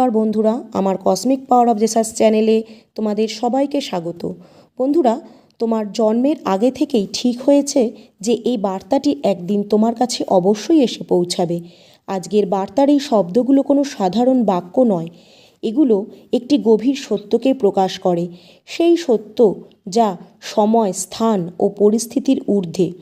নমস্কার বন্ধুরা, আমার কসমিক পাওয়ার অফ জেসাস চ্যানেলে তোমাদের সবাইকে স্বাগত। বন্ধুরা, তোমার জন্মের আগে থেকেই ঠিক হয়েছে যে এই বার্তাটি একদিন তোমার কাছে অবশ্যই এসে পৌঁছাবে। আজকের বার্তার এই শব্দগুলো কোনো সাধারণ বাক্য নয় এগুলো একটি গভীর সত্যকে প্রকাশ করে। সেই সত্য যা সময়, স্থান ও পরিস্থিতির ঊর্ধ্বে।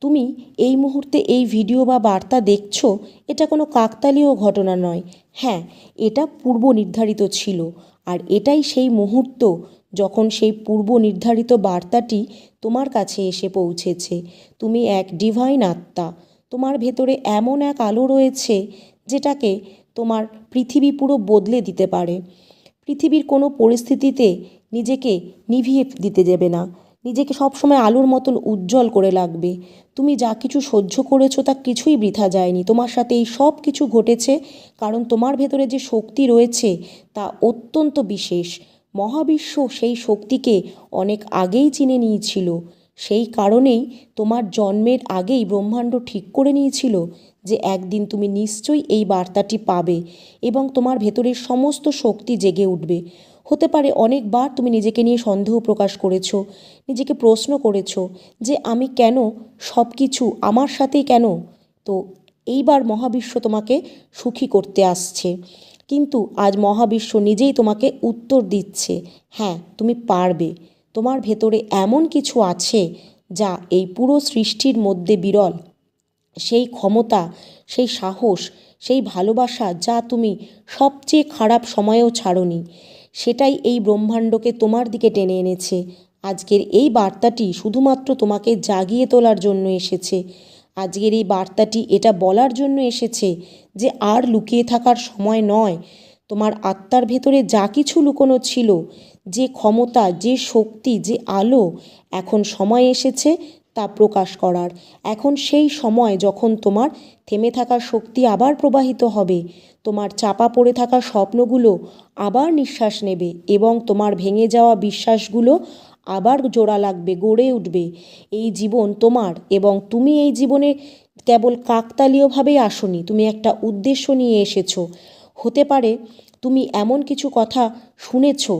তুমি এই মুহূর্তে এই ভিডিও বা বার্তা দেখছ, এটা কোনো কাকতালীয় ঘটনা নয়। হ্যাঁ এটা পূর্ব নির্ধারিত ছিল। আর এটাই সেই মুহূর্ত যখন সেই পূর্ব নির্ধারিত বার্তাটি তোমার কাছে এসে পৌঁছেছে। তুমি এক ডিভাইন আত্মা। তোমার ভেতরে এমন এক আলো রয়েছে যেটাকে তোমার পৃথিবী পুরো বদলে দিতে পারে। পৃথিবীর কোনো পরিস্থিতিতে নিজেকে নিভিয়ে দিতে দেবে না। নিজেকে সবসময় আলোর মতন উজ্জ্বল করে লাগবে। তুমি যা কিছু সহ্য করেছ তা কিছুই বৃথা যায়নি। তোমার সাথে এই সব কিছু ঘটেছে কারণ তোমার ভেতরে যে শক্তি রয়েছে তা অত্যন্ত বিশেষ। মহাবিশ্ব সেই শক্তিকে অনেক আগেই চিনে নিয়েছিল। সেই কারণেই তোমার জন্মের আগেই ব্রহ্মাণ্ড ঠিক করে নিয়েছিল যে একদিন তুমি নিশ্চয়ই এই বার্তাটি পাবে এবং তোমার ভেতরের সমস্ত শক্তি জেগে উঠবে। হতে পারে অনেকবার তুমি নিজেকে নিয়ে সন্দেহ প্রকাশ করেছ, নিজেকে প্রশ্ন করেছ যে আমি কেন সব কিছু আমার সাথেই কেন? তো এইবার মহাবিশ্ব তোমাকে সুখী করতে আসছে। কিন্তু আজ মহাবিশ্ব নিজেই তোমাকে উত্তর দিচ্ছে হ্যাঁ তুমি পারবে। তোমার ভেতরে এমন কিছু আছে যা এই পুরো সৃষ্টির মধ্যে বিরল। সেই ক্ষমতা, সেই সাহস, সেই ভালোবাসা যা তুমি সবচেয়ে খারাপ সময়েও ছাড়নি, সেটাই এই ব্রহ্মাণ্ডকে তোমার দিকে টেনে এনেছে। আজকের এই বার্তাটি শুধুমাত্র তোমাকে জাগিয়ে তোলার জন্য এসেছে। আজকের এই বার্তাটি এটা বলার জন্য এসেছে যে আর লুকিয়ে থাকার সময় নয় তোমার আত্মার ভেতরে যা কিছু লুকোনো ছিল, যে ক্ষমতা, যে শক্তি, যে আলো এখন সময় এসেছে তা প্রকাশ করার। এখন সেই সময় যখন তোমার থেমে থাকা শক্তি আবার প্রবাহিত হবে, তোমার চাপা পড়ে থাকা স্বপ্নগুলো আবার নিঃশ্বাস নেবে এবং তোমার ভেঙে যাওয়া বিশ্বাসগুলো আবার জোড়া লাগবে, গড়ে উঠবে। এই জীবন তোমার এবং তুমি এই জীবনে কেবল কাকতালীয়ভাবেই আসনি, তুমি একটা উদ্দেশ্য নিয়ে এসেছ। হতে পারে তুমি এমন কিছু কথা শুনেছ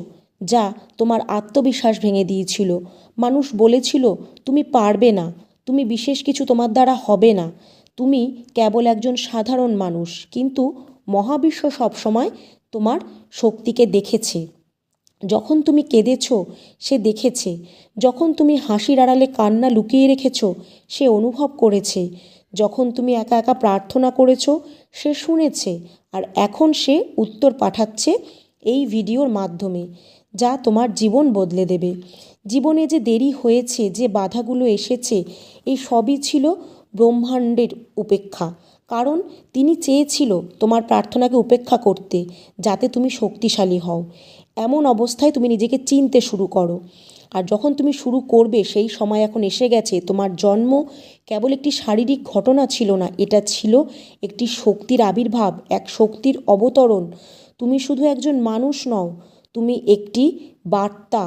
যা তোমার আত্মবিশ্বাস ভেঙে দিয়েছিল। মানুষ বলেছিল, তুমি পারবে না। তুমি বিশেষ কিছু তোমার দ্বারা হবে না। তুমি কেবল একজন সাধারণ মানুষ। কিন্তু মহাবিশ্ব সবসময় তোমার শক্তিকে দেখেছে। যখন তুমি কেঁদেছ, সে দেখেছে। যখন তুমি হাসির আড়ালে কান্না লুকিয়ে রেখেছ, সে অনুভব করেছে। যখন তুমি একা একা প্রার্থনা করেছ, সে শুনেছে। আর এখন সে উত্তর পাঠাচ্ছে এই ভিডিওর মাধ্যমে, যা তোমার জীবন বদলে দেবে। জীবনে যে দেরি হয়েছে, যে বাধাগুলো এসেছে, এই সবই ছিল ব্রহ্মাণ্ডের উপেক্ষা। কারণ তিনি চেয়েছিল তোমার প্রার্থনাকে উপেক্ষা করতে, যাতে তুমি শক্তিশালী হও। এমন অবস্থায় তুমি নিজেকে চিনতে শুরু করো। আর যখন তুমি শুরু করবে, সেই সময় এখন এসে গেছে। তোমার জন্ম কেবল একটি শারীরিক ঘটনা ছিল না, এটা ছিল একটি শক্তির আবির্ভাব, এক শক্তির অবতরণ। তুমি শুধু একজন মানুষ নও, তুমি একটি বার্তা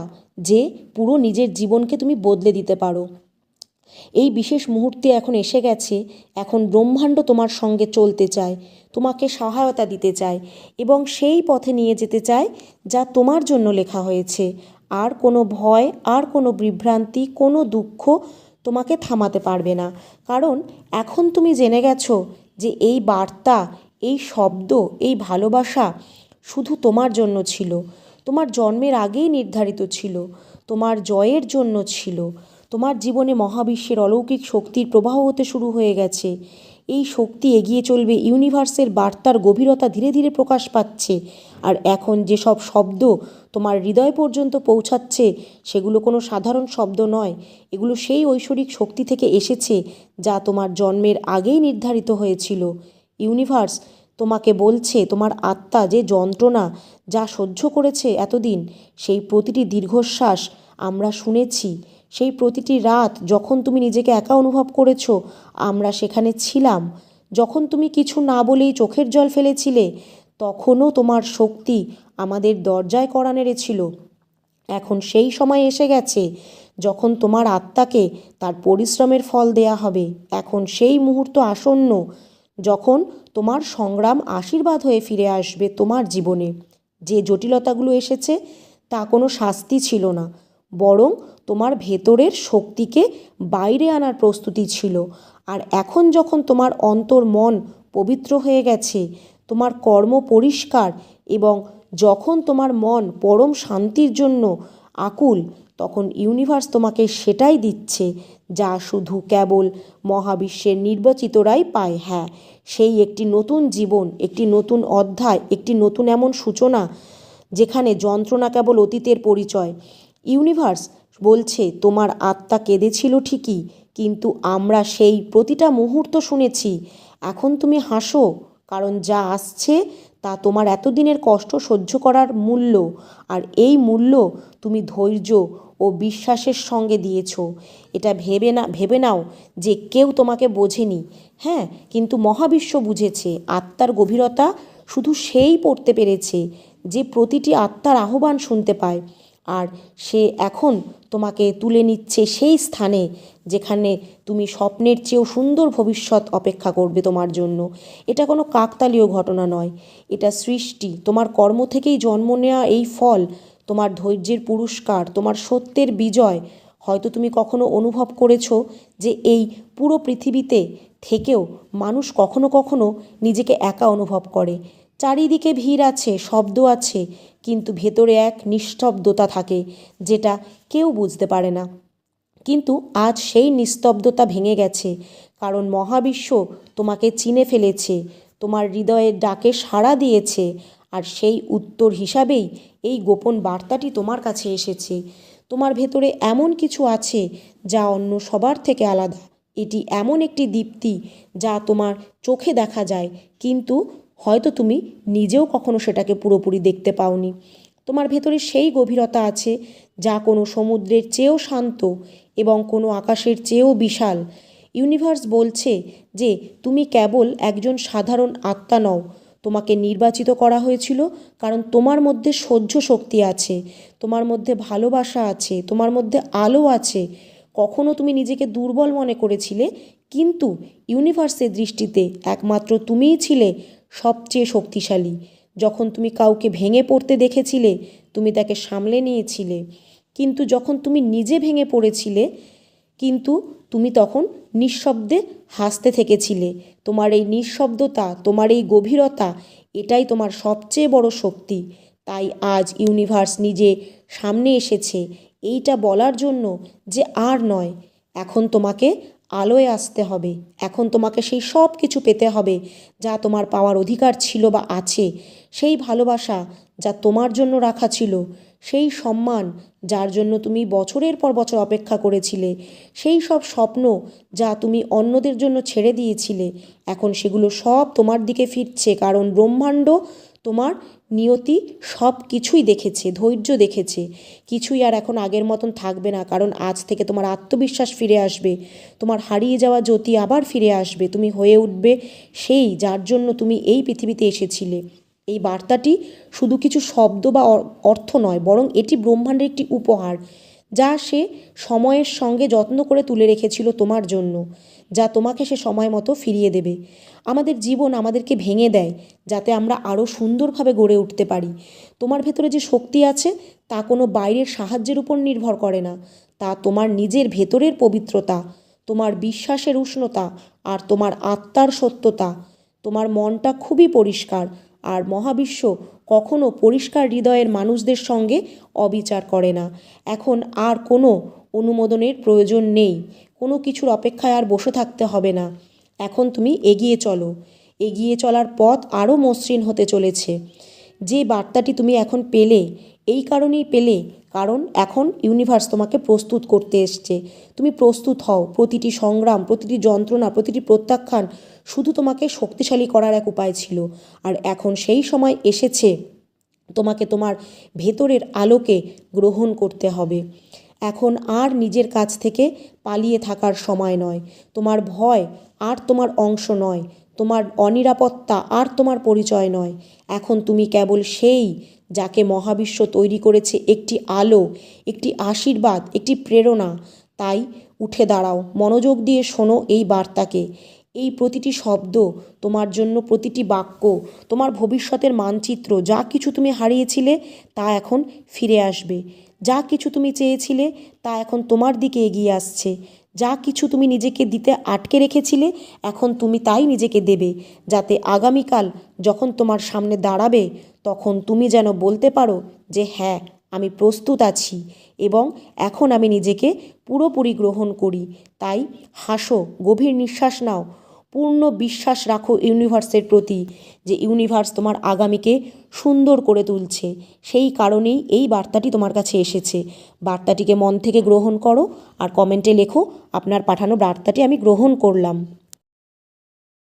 যে পুরো নিজের জীবনকে তুমি বদলে দিতে পারো। এই বিশেষ মুহূর্তে এখন এসে গেছে, এখন ব্রহ্মাণ্ড তোমার সঙ্গে চলতে চায়, তোমাকে সহায়তা দিতে চায় এবং সেই পথে নিয়ে যেতে চায়, যা তোমার জন্য লেখা হয়েছে। আর কোনো ভয়, আর কোনো বিভ্রান্তি, কোনো দুঃখ তোমাকে থামাতে পারবে না। কারণ এখন তুমি জেনে গেছো যে এই বার্তা, এই শব্দ, এই ভালোবাসা শুধু তোমার জন্য ছিল। তোমার জন্মের আগেই নির্ধারিত ছিল। তোমার জয়ের জন্য ছিল। তোমার জীবনে মহাবিশ্বের অলৌকিক শক্তির প্রবাহ হতে শুরু হয়ে গেছে। এই শক্তি এগিয়ে চলবে ইউনিভার্সের বার্তার গভীরতা ধীরে ধীরে প্রকাশ পাচ্ছে। আর এখন যেসব শব্দ তোমার হৃদয় পর্যন্ত পৌঁছাচ্ছে, সেগুলো কোনো সাধারণ শব্দ নয়। এগুলো সেই ঐশ্বরিক শক্তি থেকে এসেছে যা তোমার জন্মের আগেই নির্ধারিত হয়েছিল। ইউনিভার্স, তোমাকে বলছে তোমার আত্মা যে যন্ত্রণা যা সহ্য করেছে এতদিন, সেই প্রতিটি দীর্ঘশ্বাস আমরা শুনেছি। সেই প্রতিটি রাত যখন তুমি নিজেকে একা অনুভব করেছ, আমরা সেখানে ছিলাম। যখন তুমি কিছু না বলেই চোখের জল ফেলেছিলে, তখনও তোমার শক্তি আমাদের দরজায় করা নেড়েছিল। এখন সেই সময় এসে গেছে যখন তোমার আত্মাকে তার পরিশ্রমের ফল দেয়া হবে। এখন সেই মুহূর্ত আসন্ন যখন তোমার সংগ্রাম আশীর্বাদ হয়ে ফিরে আসবে তোমার জীবনে। যে জটিলতাগুলো এসেছে, তা কোনো শাস্তি ছিল না। বরং তোমার ভেতরের শক্তিকে বাইরে আনার প্রস্তুতি ছিল। আর এখন যখন তোমার অন্তর মন পবিত্র হয়ে গেছে, তোমার কর্ম পরিষ্কার এবং যখন তোমার মন পরম শান্তির জন্য আকুল, তখন ইউনিভার্স তোমাকে সেটাই দিচ্ছে যা শুধু কেবল মহাবিশ্বের নির্বাচিতরাই পায়। হ্যাঁ সেই একটি নতুন জীবন, একটি নতুন অধ্যায়, একটি নতুন এমন সূচনা যেখানে যন্ত্রণা কেবল অতীতের পরিচয়। ইউনিভার্স বলছে, তোমার আত্মা কেঁদেছিল ঠিকই, কিন্তু আমরা সেই প্রতিটা মুহূর্ত শুনেছি। এখন তুমি হাসো, কারণ যা আসছে তা তোমার এতদিনের কষ্ট সহ্য করার মূল্য, আর এই মূল্য তুমি ধৈর্য ও বিশ্বাসের সঙ্গে দিয়েছ। এটা ভেবে না, ভেবে নাও যে কেউ তোমাকে বোঝেনি। হ্যাঁ কিন্তু মহাবিশ্ব বুঝেছে, আত্মার গভীরতা শুধু সেই পড়তে পেরেছে যে প্রতিটি আত্মার আহ্বান শুনতে পায়। আর সে এখন তোমাকে তুলে নিচ্ছে সেই স্থানে যেখানে তুমি স্বপ্নের চেয়েও সুন্দর ভবিষ্যৎ অপেক্ষা করবে তোমার জন্য। এটা কোনো কাকতালীয় ঘটনা নয়। এটা সৃষ্টি। তোমার কর্ম থেকেই জন্ম নেওয়া এই ফল, তোমার ধৈর্যের পুরস্কার, তোমার সত্যের বিজয়। হয়তো তুমি কখনো অনুভব করেছ যে এই পুরো পৃথিবীতে থেকেও মানুষ কখনো কখনো নিজেকে একা অনুভব করে। চারিদিকে ভিড় আছে, শব্দ আছে, কিন্তু ভেতরে এক নিস্তব্ধতা থাকে, যেটা কেউ বুঝতে পারে না। কিন্তু আজ সেই নিস্তব্ধতা ভেঙে গেছে, কারণ মহাবিশ্ব তোমাকে চিনে ফেলেছে, তোমার হৃদয়ের ডাকে সাড়া দিয়েছে, আর সেই উত্তর হিসাবেই এই গোপন বার্তাটি তোমার কাছে এসেছে। তোমার ভেতরে এমন কিছু আছে যা অন্য সবার থেকে আলাদা। এটি এমন একটি দীপ্তি যা তোমার চোখে দেখা যায়, কিন্তু হয়তো তুমি নিজেও কখনো সেটাকে পুরোপুরি দেখতে পাওনি। তোমার ভেতরে সেই গভীরতা আছে যা কোনো সমুদ্রের চেয়েও শান্ত এবং কোনো আকাশের চেয়েও বিশাল। ইউনিভার্স বলছে যে তুমি কেবল একজন সাধারণ আত্মা নও, তোমাকে নির্বাচিত করা হয়েছিল কারণ তোমার মধ্যে সহ্য শক্তি আছে, তোমার মধ্যে ভালোবাসা আছে, তোমার মধ্যে আলো আছে। কখনো তুমি নিজেকে দুর্বল মনে করেছিলে, কিন্তু ইউনিভার্সের দৃষ্টিতে একমাত্র তুমিই ছিলে সবচেয়ে শক্তিশালী। যখন তুমি কাউকে ভেঙে পড়তে দেখেছিলে, তুমি তাকে সামলে নিয়েছিলে। কিন্তু যখন তুমি নিজে ভেঙে পড়েছিলে, কিন্তু তুমি তখন নিঃশব্দে হাসতে থেকেছিলে। তোমার এই নিঃশব্দতা, তোমার এই গভীরতা, এটাই তোমার সবচেয়ে বড় শক্তি। তাই আজ ইউনিভার্স নিজে সামনে এসেছে। এইটা বলার জন্য যে আর নয়, এখন তোমাকে আলোয় আসতে হবে। এখন তোমাকে সেই সব কিছু পেতে হবে যা তোমার পাওয়ার অধিকার ছিল বা আছে। সেই ভালোবাসা যা তোমার জন্য রাখা ছিল। সেই সম্মান যার জন্য তুমি বছরের পর বছর অপেক্ষা করেছিলে। সেই সব স্বপ্ন যা তুমি অন্যদের জন্য ছেড়ে দিয়েছিলে। এখন সেগুলো সব তোমার দিকে ফিরছে কারণ ব্রহ্মাণ্ড তোমার নিয়তি সব কিছুই দেখেছে, ধৈর্য দেখেছে। কিছুই আর এখন আগের মতন থাকবে না, কারণ আজ থেকে তোমার আত্মবিশ্বাস ফিরে আসবে। তোমার হারিয়ে যাওয়া জ্যোতি আবার ফিরে আসবে। তুমি হয়ে উঠবে সেই যার জন্য তুমি এই পৃথিবীতে এসেছিলে। এই বার্তাটি শুধু কিছু শব্দ বা অর্থ নয়, বরং এটি ব্রহ্মাণ্ডের একটি উপহার, যা সে সময়ের সঙ্গে যত্ন করে তুলে রেখেছিল তোমার জন্য। যা তোমাকে সে সময় মতো ফিরিয়ে দেবে। আমাদের জীবন আমাদেরকে ভেঙে দেয়, যাতে আমরা আরও সুন্দরভাবে গড়ে উঠতে পারি। তোমার ভেতরে যে শক্তি আছে, তা কোনো বাইরের সাহায্যের উপর নির্ভর করে না। তা তোমার নিজের ভেতরের পবিত্রতা, তোমার বিশ্বাসের উষ্ণতা আর তোমার আত্মার সত্যতা। তোমার মনটা খুবই পরিষ্কার, আর মহাবিশ্ব কখনো পরিষ্কার হৃদয়ের মানুষদের সঙ্গে অবিচার করে না। এখন আর কোনো অনুমোদনের প্রয়োজন নেই। কোনো কিছুর অপেক্ষায় আর বসে থাকতে হবে না। এখন তুমি এগিয়ে চলো। এগিয়ে চলার পথ আরও মসৃণ হতে চলেছে। যে বার্তাটি তুমি এখন পেলে, এই কারণেই পেলে, কারণ এখন ইউনিভার্স তোমাকে প্রস্তুত করতে এসছে। তুমি প্রস্তুত হও। প্রতিটি সংগ্রাম, প্রতিটি যন্ত্রণা, প্রতিটি প্রত্যাখ্যান শুধু তোমাকে শক্তিশালী করার এক উপায় ছিল। আর এখন সেই সময় এসেছে। তোমাকে তোমার ভেতরের আলোকে গ্রহণ করতে হবে। এখন আর নিজের কাছ থেকে পালিয়ে থাকার সময় নয়। তোমার ভয় আর তোমার অংশ নয়। তোমার অনিরাপত্তা আর তোমার পরিচয় নয়। এখন তুমি কেবল সেই যাকে মহাবিশ্ব তৈরি করেছে একটি আলো, একটি আশীর্বাদ, একটি প্রেরণা। তাই উঠে দাঁড়াও, মনোযোগ দিয়ে শোনো এই বার্তাকে। এই প্রতিটি শব্দ তোমার জন্য প্রতিটি বাক্য, তোমার ভবিষ্যতের মানচিত্র, যা কিছু তুমি হারিয়েছিলে তা এখন ফিরে আসবে। যা কিছু তুমি চেয়েছিলে তা এখন তোমার দিকে এগিয়ে আসছে। যা কিছু তুমি নিজেকে দিতে আটকে রেখেছিলে, এখন তুমি তাই নিজেকে দেবে, যাতে আগামীকাল যখন তোমার সামনে দাঁড়াবে, তখন তুমি যেন বলতে পারো যে হ্যাঁ আমি প্রস্তুত আছি এবং এখন আমি নিজেকে পুরোপুরি গ্রহণ করি। তাই হাসো, গভীর নিঃশ্বাস নাও পূর্ণ বিশ্বাস রাখো ইউনিভার্সের প্রতি যে ইউনিভার্স তোমার আগামীকে সুন্দর করে তুলছে। সেই কারণেই এই বার্তাটি তোমার কাছে এসেছে। বার্তাটিকে মন থেকে গ্রহণ করো আর কমেন্টে লেখো, আপনার পাঠানো বার্তাটি আমি গ্রহণ করলাম।